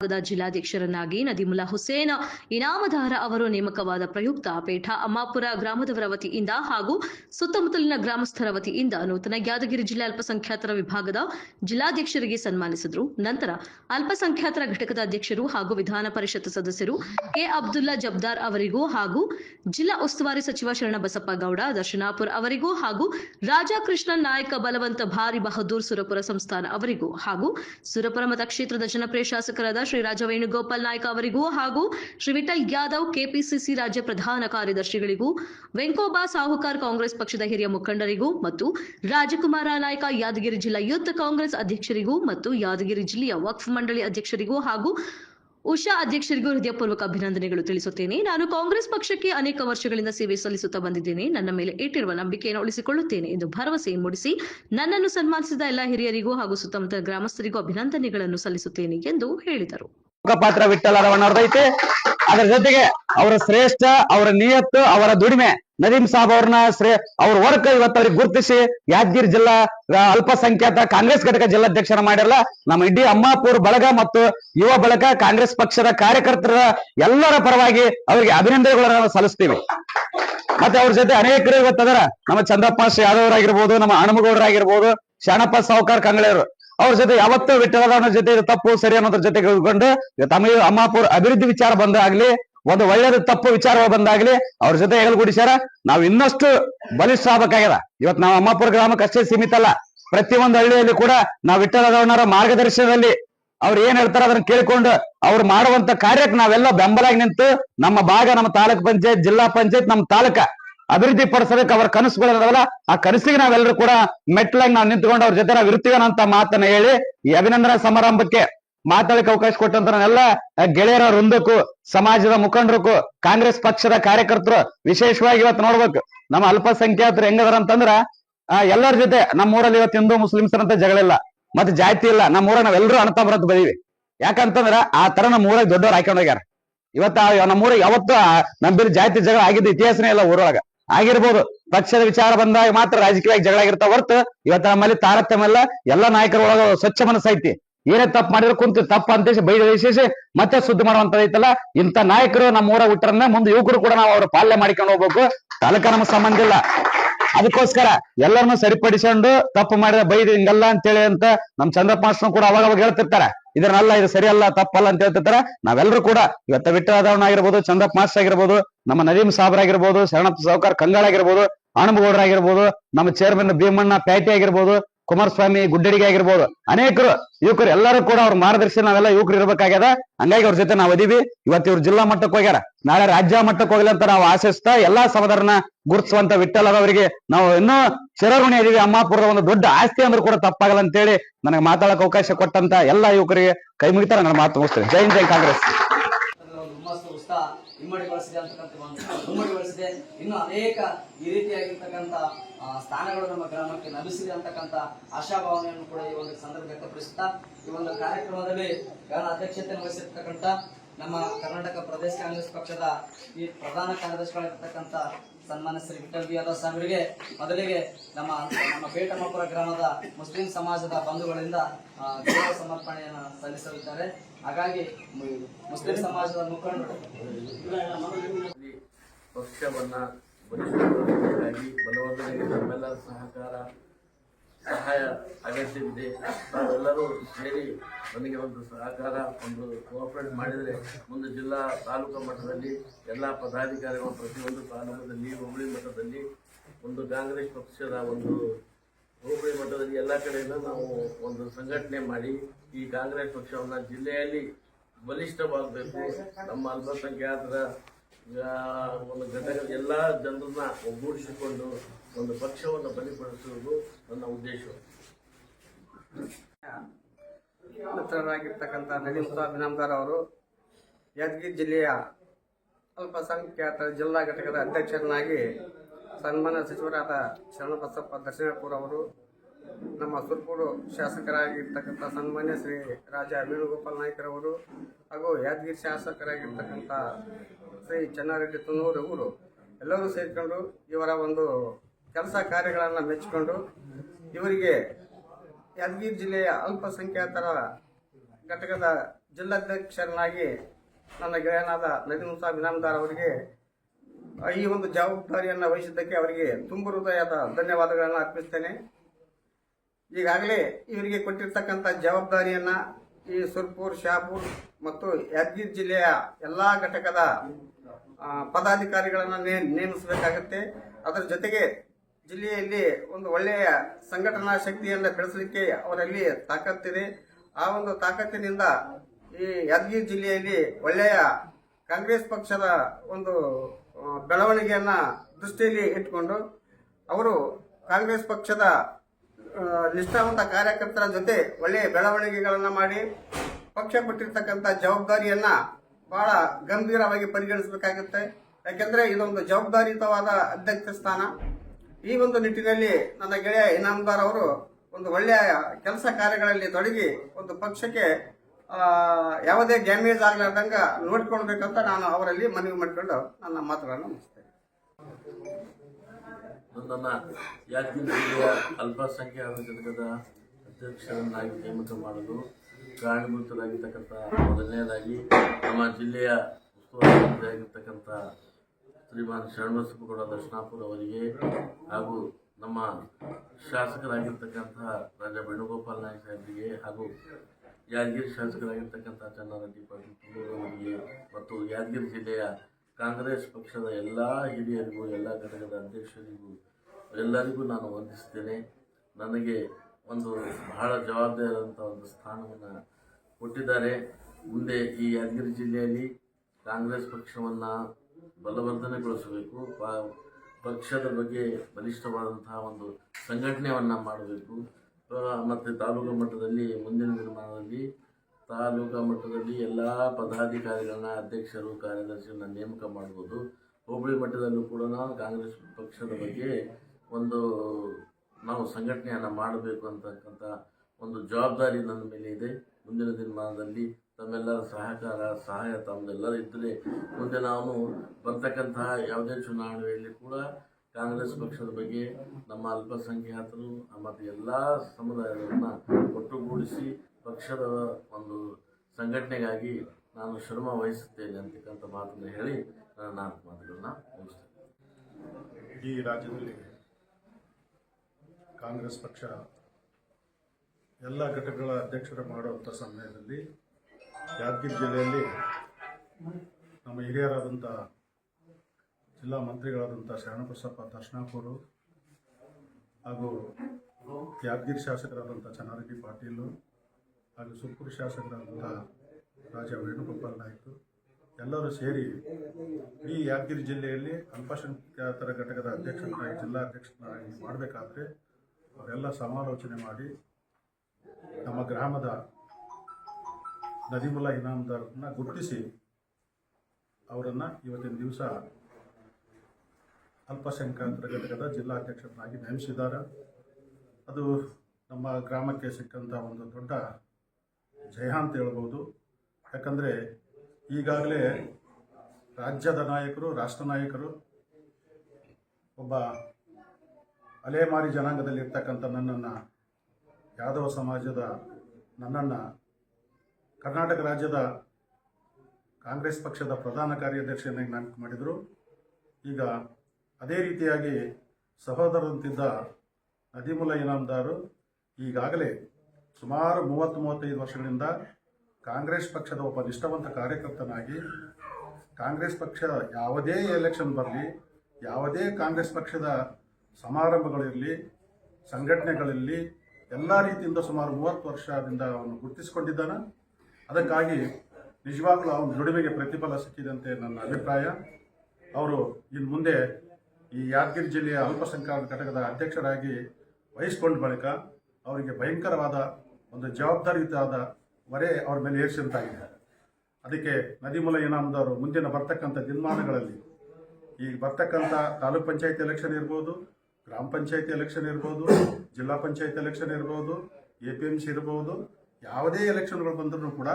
ಜಿಲ್ಲಾಧ್ಯಕ್ಷರನ್ನಾಗಿ ನದಿಮುಲ್ಲಾ ಹುಸೇನ್ ಇನಾಮದಾರ ಅವರು ನೇಮಕವಾದ ಪ್ರಯುಕ್ತ ಪೇಠ ಅಮ್ಮಾಪುರ ಗ್ರಾಮದವರ ವತಿಯಿಂದ ಹಾಗೂ ಸುತ್ತಮುತ್ತಲಿನ ಗ್ರಾಮಸ್ಥರ ವತಿಯಿಂದ ನೂತನ ಯಾದಗಿರಿ ಜಿಲ್ಲಾ ಅಲ್ಪಸಂಖ್ಯಾತರ ವಿಭಾಗದ ಜಿಲ್ಲಾಧ್ಯಕ್ಷರಿಗೆ ಸನ್ಮಾನಿಸಿದರು. ನಂತರ ಅಲ್ಪಸಂಖ್ಯಾತರ ಘಟಕದ ಅಧ್ಯಕ್ಷರು ಹಾಗೂ ವಿಧಾನ ಪರಿಷತ್ ಸದಸ್ಯರು ಕೆ. ಅಬ್ದುಲ್ಲಾ ಜಬ್ದಾರ್ ಅವರಿಗೂ ಹಾಗೂ ಜಿಲ್ಲಾ ಉಸ್ತುವಾರಿ ಸಚಿವ ಶರಣಬಸಪ್ಪ ಗೌಡ, ದರ್ಶನಾಪುರ್ ಅವರಿಗೂ ಹಾಗೂ ರಾಜಾಕೃಷ್ಣ ನಾಯಕ ಬಲವಂತ ಭಾರಿ ಬಹದ್ದೂರ್ ಸುರಪುರ ಸಂಸ್ಥಾನ ಅವರಿಗೂ ಹಾಗೂ ಸುರಪುರ ಮತಕ್ಷೇತ್ರದ ಜನಪ್ರಿಯ ಶಾಸಕರಾದ ಶ್ರೀ ರಾಜ ವೇಣುಗೋಪಾಲ್ ನಾಯ್ಕ ಅವರಿಗೂ ಹಾಗೂ ಶ್ರೀ ವಿಠಲ್ ಯಾದವ್ ಕೆಪಿಸಿಸಿ ರಾಜ್ಯ ಪ್ರಧಾನ ಕಾರ್ಯದರ್ಶಿಗಳಿಗೂ, ವೆಂಕೋಬಾ ಸಾಹುಕಾರ್ ಕಾಂಗ್ರೆಸ್ ಪಕ್ಷದ ಹಿರಿಯ ಮುಖಂಡರಿಗೂ ಮತ್ತು ರಾಜಕುಮಾರ ನಾಯ್ಕ ಯಾದಗಿರಿ ಜಿಲ್ಲಾ ಯೂತ್ ಕಾಂಗ್ರೆಸ್ ಅಧ್ಯಕ್ಷರಿಗೂ ಮತ್ತು ಯಾದಗಿರಿ ಜಿಲ್ಲೆಯ ವಕ್ಫ್ ಮಂಡಳಿ ಅಧ್ಯಕ್ಷರಿಗೂ ಹಾಗೂ ಉಷಾ ಅಧ್ಯಕ್ಷರಿಗೂ ಹೃದಯಪೂರ್ವಕ ಅಭಿನಂದನೆಗಳು ತಿಳಿಸುತ್ತೇನೆ. ನಾನು ಕಾಂಗ್ರೆಸ್ ಪಕ್ಷಕ್ಕೆ ಅನೇಕ ವರ್ಷಗಳಿಂದ ಸೇವೆ ಸಲ್ಲಿಸುತ್ತಾ ಬಂದಿದ್ದೇನೆ. ನನ್ನ ಮೇಲೆ ಇಟ್ಟಿರುವ ನಂಬಿಕೆಯನ್ನು ಉಳಿಸಿಕೊಳ್ಳುತ್ತೇನೆ ಎಂದು ಭರವಸೆ ಮೂಡಿಸಿ ನನ್ನನ್ನು ಸನ್ಮಾನಿಸಿದ ಎಲ್ಲ ಹಿರಿಯರಿಗೂ ಹಾಗೂ ಸುತ್ತಮುತ್ತ ಗ್ರಾಮಸ್ಥರಿಗೂ ಅಭಿನಂದನೆಗಳನ್ನು ಸಲ್ಲಿಸುತ್ತೇನೆ ಎಂದು ಹೇಳಿದರು. ಅದರ ಜೊತೆಗೆ ಅವರ ಶ್ರೇಷ್ಠ, ಅವರ ನಿಯತ್ತು, ಅವರ ದುಡಿಮೆ. ನದೀಂ ಸಾಬ್ ಅವ್ರನ್ನ ಶ್ರೇ, ಅವ್ರ ವರ್ಕ್ ಇವತ್ತು ಅವ್ರಿಗೆ ಗುರುತಿಸಿ ಯಾದಗಿರಿ ಜಿಲ್ಲಾ ಅಲ್ಪಸಂಖ್ಯಾತ ಕಾಂಗ್ರೆಸ್ ಘಟಕ ಜಿಲ್ಲಾಧ್ಯಕ್ಷರ ಮಾಡಿರಲ್ಲ, ನಮ್ಮ ಇಡೀ ಅಮ್ಮಾಪುರ್ ಬಳಗ ಮತ್ತು ಯುವ ಬಳಗ ಕಾಂಗ್ರೆಸ್ ಪಕ್ಷದ ಕಾರ್ಯಕರ್ತರ ಎಲ್ಲರ ಪರವಾಗಿ ಅವರಿಗೆ ಅಭಿನಂದನೆಗಳನ್ನು ನಾವು ಸಲ್ಲಿಸ್ತೀವಿ. ಮತ್ತೆ ಅವ್ರ ಜೊತೆ ಅನೇಕರು ಇವತ್ತದರ ನಮ್ಮ ಚಂದ್ರಪ್ಪ ಯಾದವ್ರಾಗಿರ್ಬೋದು ನಮ್ಮ ಹಣಮಗೌಡರಾಗಿರ್ಬೋದು ಶಾಣಪ್ಪ ಸಾವುಕಾರ್ ಕಂಗಳವರು ಅವ್ರ ಜೊತೆ ಯಾವತ್ತೂ ವಿಠಲದವನ ಜೊತೆ ತಪ್ಪು, ಸರಿ ಅನ್ನೋದ್ರ ಜೊತೆ ಇಟ್ಕೊಂಡು ತಮ್ಮ ಈ ಅಮ್ಮಾಪುರ ಅಭಿವೃದ್ಧಿ ವಿಚಾರ ಬಂದಾಗ್ಲಿ ಒಂದು ಒಳ್ಳೇದು ತಪ್ಪು ವಿಚಾರ ಬಂದಾಗ್ಲಿ ಅವ್ರ ಜೊತೆ ಹೇಳ್ಕೊಡಿಸ್ಯಾರ ನಾವು ಇನ್ನಷ್ಟು ಬಲಿಷ್ಠ ಆಗ್ಬೇಕಾಗ್ಯದ ಇವತ್ ನಾವು ಅಮ್ಮಾಪುರ ಗ್ರಾಮಕ್ಕೆ ಅಷ್ಟೇ ಸೀಮಿತ ಅಲ್ಲ. ಪ್ರತಿಯೊಂದು ಹಳ್ಳಿಯಲ್ಲಿ ಕೂಡ ನಾವು ವಿಠಲದವನರ ಮಾರ್ಗದರ್ಶನದಲ್ಲಿ ಅವ್ರು ಏನ್ ಹೇಳ್ತಾರ ಅದನ್ನ ಕೇಳ್ಕೊಂಡು ಅವ್ರು ಮಾಡುವಂತ ಕಾರ್ಯಕ್ಕೆ ನಾವೆಲ್ಲ ಬೆಂಬಲಾಗಿ ನಿಂತು ನಮ್ಮ ಭಾಗ, ನಮ್ಮ ತಾಲೂಕ್ ಪಂಚಾಯತ್, ಜಿಲ್ಲಾ ಪಂಚಾಯತ್, ನಮ್ಮ ತಾಲೂಕ ಅಭಿವೃದ್ಧಿ ಪಡಿಸೋದಕ್ಕೆ ಅವ್ರ ಕನಸುಗಳಿದಾವಲ್ಲ ಆ ಕನಸಿಗೆ ನಾವೆಲ್ಲರೂ ಕೂಡ ಮೆಟ್ಲಾಗಿ ನಾವು ನಿಂತ್ಕೊಂಡು ಅವ್ರ ಜೊತೆ ನಾವು ಮಾತನ್ನ ಹೇಳಿ ಈ ಅಭಿನಂದನಾ ಸಮಾರಂಭಕ್ಕೆ ಮಾತಾಡಕ್ಕೆ ಅವಕಾಶ ಕೊಟ್ಟಂತ ನಾನೆಲ್ಲ ಗೆಳೆಯರ ವೃಂದಕ್ಕೂ, ಸಮಾಜದ ಮುಖಂಡರಕ್ಕೂ, ಕಾಂಗ್ರೆಸ್ ಪಕ್ಷದ ಕಾರ್ಯಕರ್ತರು ವಿಶೇಷವಾಗಿ ಇವತ್ತು ನೋಡ್ಬೇಕು. ನಮ್ಮ ಅಲ್ಪಸಂಖ್ಯಾತರು ಹೆಂಗದಾರ ಅಂತಂದ್ರ ಎಲ್ಲರ ಜೊತೆ ನಮ್ಮ ಊರಲ್ಲಿ ಇವತ್ತು ಹಿಂದೂ ಮುಸ್ಲಿಮ್ಸರ್ ಅಂತ ಜಗಳ ಇಲ್ಲ. ಮತ್ತೆ ಜಾತಿ ಇಲ್ಲ. ನಮ್ಮ ನಾವೆಲ್ಲರೂ ನಾವೆಲ್ಲರೂ ಅಣತಂಬರತ್ ಬದೀವಿ. ಯಾಕಂತಂದ್ರ ಆ ತರ ನಮ್ಮ ಊರಾಗ ದೊಡ್ಡವ್ರು ಹಾಕೊಂಡ್ ಹೋಗ್ಯಾರ. ಇವತ್ತ ನಮ್ಮ ಯಾವತ್ತು ಯಾವತ್ತೂ ಆ- ನಮ್ಮ ಬೇರೆ ಜಾತಿ ಜಗಳ ಆಗಿದ್ದ ಇತಿಹಾಸನೇ ಇಲ್ಲ ಊರೊಳಗ. ಆಗಿರ್ಬೋದು. ಪಕ್ಷದ ವಿಚಾರ ಬಂದಾಗ ಮಾತ್ರ ರಾಜಕೀಯವಾಗಿ ಜಗಳ ಆಗಿರ್ತಾವ ಹೊರತು ಇವತ್ತ ನಮ್ಮಲ್ಲಿ ತಾರತಮ್ಯ ಎಲ್ಲ ನಾಯಕರ ಒಳಗ ಸ್ವಚ್ಛ ಮನಸ್ಸೈತಿ ಏನೇ ತಪ್ಪು ಮಾಡಿದ್ರೆ ಕುಂತು ತಪ್ಪು ಅಂತ ಬೈದ ವಿಶೇಷ ಮತ್ತೆ ಸುದ್ದಿ ಮಾಡುವಂತದೈತಲ್ಲ ಇಂಥ ನಾಯಕರು ನಮ್ಮ ಊರ ಹುಟ್ಟರನ್ನ ಮುಂದೆ ಯುವಕರು ಕೂಡ ನಾವು ಅವ್ರ ಪಾಲನೆ ಮಾಡಿಕೊಂಡು ಹೋಗ್ಬೇಕು. ತಾಲೂಕ ನಮ್ಗೆ ಸಂಬಂಧ ಇಲ್ಲ. ಅದಕ್ಕೋಸ್ಕರ ಎಲ್ಲರನ್ನು ಸರಿಪಡಿಸಿಕೊಂಡು ತಪ್ಪು ಮಾಡಿದ ಬೈದು ಹಿಂಗಲ್ಲ ಅಂತೇಳಿ ಅಂತ ನಮ್ ಚಂದ್ರಪ್ಪ ಮಾಸ್ಟರ್ ಕೂಡ ಅವಾಗ ಅವಾಗ ಹೇಳ್ತಿರ್ತಾರೆ. ಇದನ್ನಲ್ಲ ಇದು ಸರಿಯಲ್ಲ, ತಪ್ಪಲ್ಲ ಅಂತ ಹೇಳ್ತಿರ್ತಾರೆ. ನಾವೆಲ್ಲರೂ ಕೂಡ ಇವತ್ತ ವಿಠಲಾದವನ ಆಗಿರ್ಬೋದು ಚಂದ್ರಪ್ಪ ಮಾಸ್ಟರ್ ಆಗಿರ್ಬೋದು, ನಮ್ಮ ನದೀಮ್ ಸಾಬ್ರ ಆಗಿರ್ಬೋದು, ಶರಣಪ್ಪ ಸಾವುಕಾರ್ ಕಂಗಾಳ ಆಗಿರ್ಬೋದು ಆಗಿರ್ಬೋದು, ನಮ್ಮ ಚೇರ್ಮನ್ ಭೀಮಣ್ಣ ಪ್ಯಾಟಿ ಆಗಿರ್ಬೋದು ಕುಮಾರಸ್ವಾಮಿ ಗುಡ್ಡಡಿಗೆ ಆಗಿರ್ಬೋದು, ಅನೇಕರು ಯುವಕರು ಎಲ್ಲರೂ ಕೂಡ ಅವ್ರ ಮಾರ್ಗದರ್ಶನ ನಾವೆಲ್ಲ ಯುವಕರು ಇರ್ಬೇಕಾಗ್ಯದ. ಹಂಗಾಗಿ ಅವ್ರ ಜೊತೆ ನಾವು ಅದೀವಿ ಇವತ್ತು ಇವ್ರು ಜಿಲ್ಲಾ ಮಟ್ಟಕ್ಕೆ ಹೋಗ್ಯಾರ. ನಾಳೆ ರಾಜ್ಯ ಮಟ್ಟಕ್ಕೆ ಹೋಗ್ಲಿ ಅಂತ ನಾವು ಆಶಿಸ್ತಾ ಎಲ್ಲಾ ಸಹೋದರನ ಗುರುತಿಸುವಂತ ವಿಠಲರವರಿಗೆ ನಾವು ಇನ್ನೂ ಚಿರಋಣಿ ಅದೀವಿ ಅಮ್ಮಾಪುರದ ಒಂದು ದೊಡ್ಡ ಆಸ್ತಿ ಅಂದ್ರೂ ಕೂಡ ತಪ್ಪಾಗಲ್ಲ ಅಂತೇಳಿ ನನಗೆ ಮಾತಾಡಕ್ ಅವಕಾಶ ಕೊಟ್ಟಂತ ಎಲ್ಲಾ ಯುವಕರಿಗೆ ಕೈ ಮುಗಿತಾರೆ ನನ್ನ ಮಾತು ಮುಗಿಸ್ತೇನೆ. ಜೈ ಜೈ ಕಾಂಗ್ರೆಸ್. ಇಮ್ಮಡಿಗೊಳಿಸಿದೆ ಇನ್ನು ಅನೇಕ ಈ ರೀತಿಯಾಗಿರ್ತಕ್ಕಂಥ ಸ್ಥಾನಗಳು ನಮ್ಮ ಗ್ರಾಮಕ್ಕೆ ಲಭಿಸಿದೆ ಅಂತಕ್ಕಂಥ ಆಶಾಭಾವನೆಯನ್ನು ಕೂಡ ಈ ಒಂದು ಸಂದರ್ಭ ವ್ಯಕ್ತಪಡಿಸುತ್ತಾ, ಈ ಒಂದು ಕಾರ್ಯಕ್ರಮದಲ್ಲಿ ಗಾನ ಅಧ್ಯಕ್ಷತೆ ವಹಿಸಿರ್ತಕ್ಕಂಥ ನಮ್ಮ ಕರ್ನಾಟಕ ಪ್ರದೇಶ ಕಾಂಗ್ರೆಸ್ ಪಕ್ಷದ ಈ ಪ್ರಧಾನ ಕಾರ್ಯದರ್ಶಿಗಳಿರ್ತಕ್ಕಂಥ ಸನ್ಮಾನ್ಯ ಶ್ರೀ ವಿಠಲ್ ಬಿ ಯಾದವ್ ಸಾಹೇಬರಿಗೆ ಮೊದಲಿಗೆ ನಮ್ಮ ನಮ್ಮ ಬೇಟಮಪುರ ಗ್ರಾಮದ ಮುಸ್ಲಿಂ ಸಮಾಜದ ಬಂಧುಗಳಿಂದ ಗೌರವ ಸಮರ್ಪಣೆಯನ್ನು ಸಲ್ಲಿಸಲಿದ್ದಾರೆ. ಹಾಗಾಗಿ ಮುಸ್ಲಿಂ ಸಮಾಜದ ಮುಖಂಡರು. ಪಕ್ಷವನ್ನ ಬಲಿಷ್ಠಗೊಳಿಸುವುದಕ್ಕಾಗಿ ಬಲವರ್ಧನೆಗೆ ನಮ್ಮೆಲ್ಲರ ಸಹಕಾರ, ಸಹಾಯ ಅಗತ್ಯವಿದೆ. ನಾವೆಲ್ಲರೂ ಸೇರಿ ನನಗೆ ಒಂದು ಸಹಕಾರ, ಒಂದು ಕೋಆಪರೇಟ್ ಮಾಡಿದರೆ ಒಂದು ಜಿಲ್ಲಾ ತಾಲೂಕು ಮಟ್ಟದಲ್ಲಿ ಎಲ್ಲ ಪದಾಧಿಕಾರಿಗಳು ಪ್ರತಿಯೊಂದು ತಾಲೂಕದಲ್ಲಿ ಹೋಬಳಿ ಮಟ್ಟದಲ್ಲಿ ಒಂದು ಕಾಂಗ್ರೆಸ್ ಪಕ್ಷದ ಒಂದು ಹುಬ್ಬಳ್ಳಿ ಮಟ್ಟದಲ್ಲಿ ಎಲ್ಲ ಕಡೆಯಿಂದ ನಾವು ಒಂದು ಸಂಘಟನೆ ಮಾಡಿ ಈ ಕಾಂಗ್ರೆಸ್ ಪಕ್ಷವನ್ನು ಜಿಲ್ಲೆಯಲ್ಲಿ ಬಲಿಷ್ಠವಾಗಬೇಕು. ನಮ್ಮ ಅಲ್ಪಸಂಖ್ಯಾತರ ಒಂದು ಘಟಕ ಎಲ್ಲ ಜನರನ್ನ ಒಗ್ಗೂಡಿಸಿಕೊಂಡು ಒಂದು ಪಕ್ಷವನ್ನು ಬಲಿಪಡಿಸುವುದು ನನ್ನ ಉದ್ದೇಶ. ಮಿತ್ರರಾಗಿರ್ತಕ್ಕಂಥ ನದೀಮ್ ಸಾಬ್ ಇನಾಮ್ದಾರ್ ಅವರು ಯಾದಗಿರಿ ಜಿಲ್ಲೆಯ ಅಲ್ಪಸಂಖ್ಯಾತ ಜಿಲ್ಲಾ ಘಟಕದ ಅಧ್ಯಕ್ಷರನ್ನಾಗಿ ಸನ್ಮಾನ್ಯ ಸಚಿವರಾದ ಶರಣಬಸಪ್ಪ ದರ್ಶನಪುರ ಅವರು ನಮ್ಮ ಸುರ್ಪೂರು ಶಾಸಕರಾಗಿರ್ತಕ್ಕಂಥ ಸನ್ಮಾನ್ಯ ಶ್ರೀ ರಾಜ ವೇಣುಗೋಪಾಲ್ ನಾಯ್ಕರವರು ಹಾಗೂ ಯಾದಗಿರಿ ಶಾಸಕರಾಗಿರ್ತಕ್ಕಂಥ ಶ್ರೀ ಚೆನ್ನಾರೆಡ್ಡಿ ತುನ್ನೂರು ಅವರು ಎಲ್ಲರೂ ಸೇರಿಕೊಂಡು ಇವರ ಒಂದು ಕೆಲಸ ಕಾರ್ಯಗಳನ್ನು ಮೆಚ್ಚಿಕೊಂಡು ಇವರಿಗೆ ಯಾದಗಿರಿ ಜಿಲ್ಲೆಯ ಅಲ್ಪಸಂಖ್ಯಾತರ ಘಟಕದ ಜಿಲ್ಲಾಧ್ಯಕ್ಷರನ್ನಾಗಿ ನನ್ನ ಗೆಳೆಯನಾದ ನದೀಮ್ ಸಾಬ್ ಅವರಿಗೆ ಈ ಒಂದು ಜವಾಬ್ದಾರಿಯನ್ನು ವಹಿಸಿದ್ದಕ್ಕೆ ಅವರಿಗೆ ತುಂಬ ಹೃದಯದ ಧನ್ಯವಾದಗಳನ್ನು ಅರ್ಪಿಸ್ತೇನೆ. ಈಗಾಗಲೇ ಇವರಿಗೆ ಕೊಟ್ಟಿರ್ತಕ್ಕಂಥ ಜವಾಬ್ದಾರಿಯನ್ನು ಈ ಸುರ್ಪುರ್, ಶಾಪುರ್ ಮತ್ತು ಯಾದಗಿರಿ ಜಿಲ್ಲೆಯ ಎಲ್ಲ ಘಟಕದ ಪದಾಧಿಕಾರಿಗಳನ್ನು ನೇ- ನೇಮಿಸಬೇಕಾಗುತ್ತೆ. ಅದರ ಜೊತೆಗೆ ಜಿಲ್ಲೆಯಲ್ಲಿ ಒಂದು ಒಳ್ಳೆಯ ಸಂಘಟನಾ ಶಕ್ತಿಯನ್ನು ಬೆಳೆಸಲಿಕ್ಕೆ ಅವರಲ್ಲಿ ತಾಕತ್ತಿದೆ. ಆ ಒಂದು ತಾಕತ್ತಿನಿಂದ ಈ ಯಾದಗಿರಿ ಜಿಲ್ಲೆಯಲ್ಲಿ ಒಳ್ಳೆಯ ಕಾಂಗ್ರೆಸ್ ಪಕ್ಷದ ಒಂದು ಬೆಳವಣಿಗೆಯನ್ನು ದೃಷ್ಟಿಯಲ್ಲಿ ಇಟ್ಟುಕೊಂಡು ಅವರು ಕಾಂಗ್ರೆಸ್ ಪಕ್ಷದ ನಿಷ್ಠಾವಂತ ಕಾರ್ಯಕರ್ತರ ಜೊತೆ ಒಳ್ಳೆಯ ಬೆಳವಣಿಗೆಗಳನ್ನ ಮಾಡಿ ಪಕ್ಷ ಕೊಟ್ಟಿರ್ತಕ್ಕಂಥ ಜವಾಬ್ದಾರಿಯನ್ನ ಬಹಳ ಗಂಭೀರವಾಗಿ ಪರಿಗಣಿಸಬೇಕಾಗುತ್ತೆ. ಯಾಕೆಂದ್ರೆ ಇದೊಂದು ಜವಾಬ್ದಾರಿಯುತವಾದ ಅಧ್ಯಕ್ಷ ಸ್ಥಾನ. ಈ ಒಂದು ನಿಟ್ಟಿನಲ್ಲಿ ನನ್ನ ಗೆಳೆಯ ಇನಾಮದಾರ್ ಅವರು ಒಂದು ಒಳ್ಳೆಯ ಕೆಲಸ ಕಾರ್ಯಗಳಲ್ಲಿ ತೊಡಗಿ ಒಂದು ಪಕ್ಷಕ್ಕೆ ಯಾವುದೇ ಡ್ಯಾಮೇಜ್ ಆಗಲಾರ್ದಂಗ ನೋಡ್ಕೊಳ್ಬೇಕಂತ ನಾನು ಅವರಲ್ಲಿ ಮನವಿ ಮಾಡಿಕೊಂಡು ನನ್ನ ಮಾತುಗಳನ್ನು ಮುಗಿಸ್ತೇನೆ. ನನ್ನನ್ನು ಯಾದಗಿರಿ ಜಿಲ್ಲೆಯ ಅಲ್ಪಸಂಖ್ಯಾತ ಘಟಕದ ಅಧ್ಯಕ್ಷರನ್ನಾಗಿ ನೇಮಕ ಮಾಡಲು ಕಾರಣಭೂತರಾಗಿರ್ತಕ್ಕಂಥ ಮೊದಲನೇದಾಗಿ ನಮ್ಮ ಜಿಲ್ಲೆಯ ಉಸ್ತುವಾರಿ ಮಂತ್ರಿಯಾಗಿರ್ತಕ್ಕಂಥ ಶ್ರೀಮಾನ್ ಶರಣಬಸಪ್ಪಗೌಡ ದರ್ಶನಾಪುರ ಅವರಿಗೆ ಹಾಗೂ ನಮ್ಮ ಶಾಸಕರಾಗಿರ್ತಕ್ಕಂಥ ರಾಜಾ ವೇಣುಗೋಪಾಲ್ ನಾಯಕ್ ಸಾಹೇಬರಿಗೆ ಹಾಗೂ ಯಾದಗಿರಿ ಶಾಸಕರಾಗಿರ್ತಕ್ಕಂಥ ಚನ್ನಾರೆಡ್ಡಿ ಪಾಟೀಲ್ ಅವರಿಗೆ ಮತ್ತು ಯಾದಗಿರಿ ಜಿಲ್ಲೆಯ ಕಾಂಗ್ರೆಸ್ ಪಕ್ಷದ ಎಲ್ಲ ಹಿರಿಯರಿಗೂ, ಎಲ್ಲ ಘಟಕದ ಅಧ್ಯಕ್ಷರಿಗೂ ಎಲ್ಲರಿಗೂ ನಾನು ವಂದಿಸ್ತೇನೆ. ನನಗೆ ಒಂದು ಬಹಳ ಜವಾಬ್ದಾರಿಯಾದಂಥ ಒಂದು ಸ್ಥಾನವನ್ನು ಕೊಟ್ಟಿದ್ದಾರೆ. ಮುಂದೆ ಈ ಯಾದಗಿರಿ ಜಿಲ್ಲೆಯಲ್ಲಿ ಕಾಂಗ್ರೆಸ್ ಪಕ್ಷವನ್ನು ಬಲವರ್ಧನೆಗೊಳಿಸಬೇಕು ಪಕ್ಷದ ಬಗ್ಗೆ ಬಲಿಷ್ಠವಾದಂತಹ ಒಂದು ಸಂಘಟನೆಯನ್ನು ಮಾಡಬೇಕು. ಮತ್ತು ತಾಲೂಕು ಮಟ್ಟದಲ್ಲಿ, ಮುಂದಿನ ದಿನಮಾನದಲ್ಲಿ ತಾಲೂಕು ಮಟ್ಟದಲ್ಲಿ ಎಲ್ಲ ಪದಾಧಿಕಾರಿಗಳನ್ನ, ಅಧ್ಯಕ್ಷರು, ಕಾರ್ಯದರ್ಶಿಗಳನ್ನ ನೇಮಕ ಮಾಡ್ಬೋದು. ಹೋಬಳಿ ಮಟ್ಟದಲ್ಲೂ ಕೂಡ ಕಾಂಗ್ರೆಸ್ ಪಕ್ಷದ ಬಗ್ಗೆ ಒಂದು, ನಾವು ಸಂಘಟನೆಯನ್ನು ಮಾಡಬೇಕು ಅಂತಕ್ಕಂಥ ಒಂದು ಜವಾಬ್ದಾರಿ ನನ್ನ ಮೇಲೆ ಇದೆ. ಮುಂದಿನ ದಿನಮಾನದಲ್ಲಿ ತಮ್ಮೆಲ್ಲರ ಸಹಕಾರ, ಸಹಾಯ ತಮ್ಮೆಲ್ಲರ ಇದ್ದರೆ ಮುಂದೆ ನಾನು ಬರ್ತಕ್ಕಂತಹ ಯಾವುದೇ ಚುನಾವಣೆಯಲ್ಲಿ ಕೂಡ ಕಾಂಗ್ರೆಸ್ ಪಕ್ಷದ ಬಗ್ಗೆ ನಮ್ಮ ಅಲ್ಪಸಂಖ್ಯಾತರು ಮತ್ತು ಎಲ್ಲ ಸಮುದಾಯಗಳನ್ನು ಒಟ್ಟುಗೂಡಿಸಿ ಪಕ್ಷದ ಒಂದು ಸಂಘಟನೆಗಾಗಿ ನಾನು ಶ್ರಮ ವಹಿಸುತ್ತೇನೆ ಅಂತಕ್ಕಂಥ ಮಾತನ್ನು ಹೇಳಿ ನಾನು ನಾಲ್ಕು ಮಾತುಗಳನ್ನ ಮುಗಿಸ್ತೇನೆ. ಈ ರಾಜ್ಯದಲ್ಲಿ ಕಾಂಗ್ರೆಸ್ ಪಕ್ಷ ಎಲ್ಲ ಘಟಕಗಳ ಅಧ್ಯಕ್ಷರು ಮಾಡುವಂಥ ಸಮಯದಲ್ಲಿ ಯಾದಗಿರಿ ಜಿಲ್ಲೆಯಲ್ಲಿ ನಮ್ಮ ಹಿರಿಯರಾದಂಥ ಜಿಲ್ಲಾ ಮಂತ್ರಿಗಳಾದಂಥ ಶರಣಪ್ರಸಪ್ಪ ದರ್ಶನಾಪುರು ಹಾಗೂ ಯಾದಗಿರಿ ಶಾಸಕರಾದಂಥ ಚನ್ನಾರೆಡ್ಡಿ ಪಾಟೀಲು ಹಾಗೂ ಸುತ್ತೂರು ಶಾಸಕರಾದಂಥ ರಾಜ ವೇಣುಗೋಪಾಲ್ ನಾಯ್ಕು ಎಲ್ಲರೂ ಸೇರಿ ಈ ಯಾದಗಿರಿ ಜಿಲ್ಲೆಯಲ್ಲಿ ಅಲ್ಪಸಂಖ್ಯಾತರ ಘಟಕದ ಅಧ್ಯಕ್ಷರನ್ನಾಗಿ ಜಿಲ್ಲಾ ಅಧ್ಯಕ್ಷರನ್ನಾಗಿ ಮಾಡಬೇಕಾದ್ರೆ ಅವರೆಲ್ಲ ಸಮಾಲೋಚನೆ ಮಾಡಿ ನಮ್ಮ ಗ್ರಾಮದ ನದಿಮುಲ ಇನಾಮದಾರನ್ನ ಗುರುತಿಸಿ ಅವರನ್ನು ಇವತ್ತಿನ ದಿವಸ ಅಲ್ಪಸಂಖ್ಯಾತರ ಘಟಕದ ಜಿಲ್ಲಾಧ್ಯಕ್ಷರನ್ನಾಗಿ ನೇಮಿಸಿದ್ದಾರೆ. ಅದು ನಮ್ಮ ಗ್ರಾಮಕ್ಕೆ ಸಿಕ್ಕಂಥ ಒಂದು ದೊಡ್ಡ ಜಯ ಅಂತ ಹೇಳ್ಬೋದು. ಯಾಕಂದರೆ ಈಗಾಗಲೇ ರಾಜ್ಯದ ನಾಯಕರು, ರಾಷ್ಟ್ರ ನಾಯಕರು ಒಬ್ಬ ಅಲೆಮಾರಿ ಜನಾಂಗದಲ್ಲಿ ಇರ್ತಕ್ಕಂಥ ನನ್ನನ್ನು ಯಾದವ ಸಮಾಜದ ನನ್ನನ್ನು ಕರ್ನಾಟಕ ರಾಜ್ಯದ ಕಾಂಗ್ರೆಸ್ ಪಕ್ಷದ ಪ್ರಧಾನ ಕಾರ್ಯದರ್ಶಿಯನ್ನಾಗಿ ನೇಮಕ ಮಾಡಿದರು. ಈಗ ಅದೇ ರೀತಿಯಾಗಿ ಸಹೋದರಂತಿದ್ದ ನದಿಮುಲ ಇನಾಮದಾರು ಈಗಾಗಲೇ ಸುಮಾರು ಮೂವತ್ತು ಮೂವತ್ತೈದು ವರ್ಷಗಳಿಂದ ಕಾಂಗ್ರೆಸ್ ಪಕ್ಷದ ಒಬ್ಬ ನಿಷ್ಠಾವಂತ ಕಾರ್ಯಕರ್ತನಾಗಿ ಕಾಂಗ್ರೆಸ್ ಪಕ್ಷ ಯಾವುದೇ ಎಲೆಕ್ಷನ್ ಬರಲಿ, ಯಾವುದೇ ಕಾಂಗ್ರೆಸ್ ಪಕ್ಷದ ಸಮಾರಂಭಗಳಿರಲಿ ಸಂಘಟನೆಗಳಿರಲಿ ಎಲ್ಲ ರೀತಿಯಿಂದ ಸುಮಾರು ಮೂವತ್ತು ವರ್ಷದಿಂದ ಅವನು ಗುರುತಿಸಿಕೊಂಡಿದ್ದಾನೆ. ಅದಕ್ಕಾಗಿ ನಿಜವಾಗ್ಲೂ ಅವನ ದುಡಿಮೆಗೆ ಪ್ರತಿಫಲ ಸಿಕ್ಕಿದಂತೆ ನನ್ನ ಅಭಿಪ್ರಾಯ. ಅವರು ಇನ್ನು ಮುಂದೆ ಈ ಯಾದಗಿರಿ ಜಿಲ್ಲೆಯ ಅಲ್ಪಸಂಖ್ಯಾತ ಘಟಕದ ಅಧ್ಯಕ್ಷರಾಗಿ ವಹಿಸಿಕೊಂಡ ಬಳಿಕ ಅವರಿಗೆ ಭಯಂಕರವಾದ ಒಂದು ಜವಾಬ್ದಾರಿಯುತವಾದ ಹೊರೆ ಅವ್ರ ಮೇಲೆ ಏರಿಸಿದಂತಾಗಿದೆ ಅದಕ್ಕೆ ನದಿಮೂಲ ಇನಾಮದವರು ಮುಂದಿನ ಬರ್ತಕ್ಕಂಥ ದಿನಮಾನಗಳಲ್ಲಿ ಈಗ ಬರ್ತಕ್ಕಂಥ ತಾಲೂಕು ಪಂಚಾಯತ್ ಎಲೆಕ್ಷನ್ ಇರ್ಬೋದು ಗ್ರಾಮ ಪಂಚಾಯತ್ ಎಲೆಕ್ಷನ್ ಇರ್ಬೋದು, ಜಿಲ್ಲಾ ಪಂಚಾಯತ್ ಎಲೆಕ್ಷನ್ ಇರ್ಬೋದು ಎ ಪಿ ಎಂ ಸಿ ಇರ್ಬೋದು, ಯಾವುದೇ ಎಲೆಕ್ಷನ್ಗಳು ಬಂದರೂ ಕೂಡ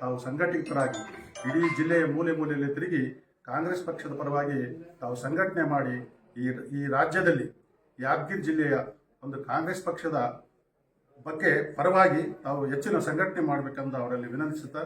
ತಾವು ಸಂಘಟಿತರಾಗಿ ಇಡೀ ಜಿಲ್ಲೆಯ ಮೂಲೆ ಮೂಲೆಯಲ್ಲಿ ತಿರುಗಿ ಕಾಂಗ್ರೆಸ್ ಪಕ್ಷದ ಪರವಾಗಿ ತಾವು ಸಂಘಟನೆ ಮಾಡಿ ಈ ಈ ರಾಜ್ಯದಲ್ಲಿ ಯಾದಗಿರಿ ಜಿಲ್ಲೆಯ ಒಂದು ಕಾಂಗ್ರೆಸ್ ಪಕ್ಷದ ಬಗ್ಗೆ ಪರವಾಗಿ ತಾವು ಹೆಚ್ಚಿನ ಸಂಘಟನೆ ಮಾಡಬೇಕೆಂದು ಅವರಲ್ಲಿ ವಿನಂತಿಸುತ್ತಾ